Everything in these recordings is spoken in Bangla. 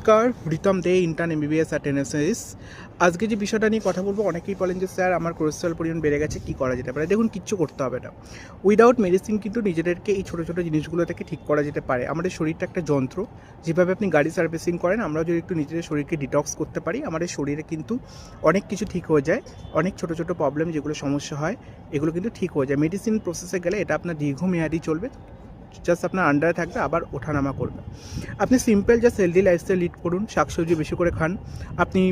নমস্কার Ritam De intern MBBS at NSS আজকে যে বিষয়টা নিয়ে কথা বলব, অনেকেই বলেন যে, স্যার, আমার কোলেস্ট্রল পরিমাণ বেড়ে গেছে, কী করা যেতে পারে? দেখুন, কিচ্ছু করতে হবে না। উইদাউট মেডিসিন কিন্তু নিজেদেরকে এই ছোটো ছোটো জিনিসগুলো থেকে ঠিক করা যেতে পারে। আমাদের শরীরটা একটা যন্ত্র। যেভাবে আপনি গাড়ি সার্ভিসিং করেন আমরা যদি একটু নিজেদের শরীরকে ডিটক্স করতে পারি, আমাদের শরীরে কিন্তু অনেক কিছু ঠিক হয়ে যায়। অনেক ছোটো ছোটো প্রবলেম যেগুলো সমস্যা হয়, এগুলো কিন্তু ঠিক হয়ে যায়। মেডিসিন প্রসেসে গেলে এটা আপনার দীর্ঘমেয়াদী চলবে। জাস্ট আপনার আন্ডারে থাকবে, আবার ওঠানামা করবে। আপনি simple just healthy lifestyle lead করুন, শাকসবজি বেশি করে খান। আপনি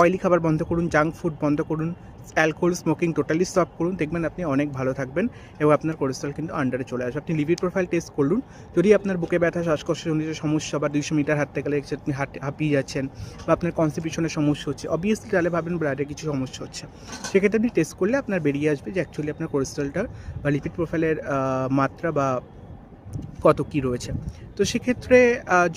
অয়েলি খাবার বন্ধ করুন জাঙ্ক ফুড বন্ধ করুন অ্যালকোহল স্মোকিং টোটালি স্টপ করুন, দেখবেন আপনি অনেক ভালো থাকবেন এবং আপনার কোলেস্ট্রল কিন্তু আন্ডারে চলে আসবে আপনি লিভিড প্রোফাইল টেস্ট করুন যদি আপনার বুকে ব্যথা শ্বাসকষ্টের সমস্যা বা দুইশো মিটার হাঁটতে গেলে আপনি হাঁট, হাঁপিয়ে যাচ্ছেন বা আপনার কনস্টিপিউশনের সমস্যা হচ্ছে অবভিয়াসলি তাহলে ভাবেন ব্লাডে কিছু সমস্যা হচ্ছে। সেক্ষেত্রে আপনি টেস্ট করলে আপনার বেরিয়ে আসবে যে অ্যাকচুয়ালি আপনার কোলেস্ট্রলটার বা লিপিড প্রোফাইলের মাত্রা বা কত কী রয়েছে। তো সেক্ষেত্রে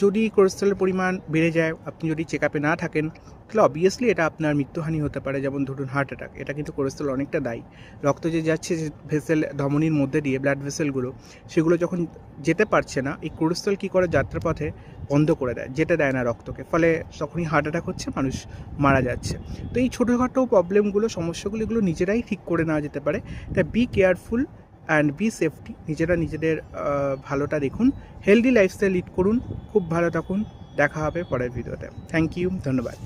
যদি কোলেস্ট্রলের পরিমাণ বেড়ে যায়, আপনি যদি চেক আপে না থাকেন, তাহলে অবভিয়াসলি এটা আপনার মৃত্যুহানি হতে পারে। যেমন ধরুন হার্ট অ্যাটাক এটা কিন্তু কোলেস্ট্রল অনেকটা দায়ী। রক্ত যে যাচ্ছে, যে ভেসেল ধমনির মধ্যে দিয়ে ব্লাড ভেসেলগুলো সেগুলো যখন যেতে পারছে না, এই কোলেস্ট্রল কী করে যাত্রাপথে বন্ধ করে দেয়, যেতে দেয় না রক্তকে। ফলে তখনই হার্ট অ্যাটাক হচ্ছে, মানুষ মারা যাচ্ছে। তো এই ছোটোখাটো প্রবলেমগুলো সমস্যাগুলো এগুলো নিজেরাই ঠিক করে নেওয়া যেতে পারে। তাই be careful and be safety নিজেরা নিজেদের ভালোটা দেখুন হেলদি লাইফস্টাইল লিড করুন, খুব ভালো থাকুন, দেখা হবে পরের ভিডিওতে থ্যাংক ইউ ধন্যবাদ।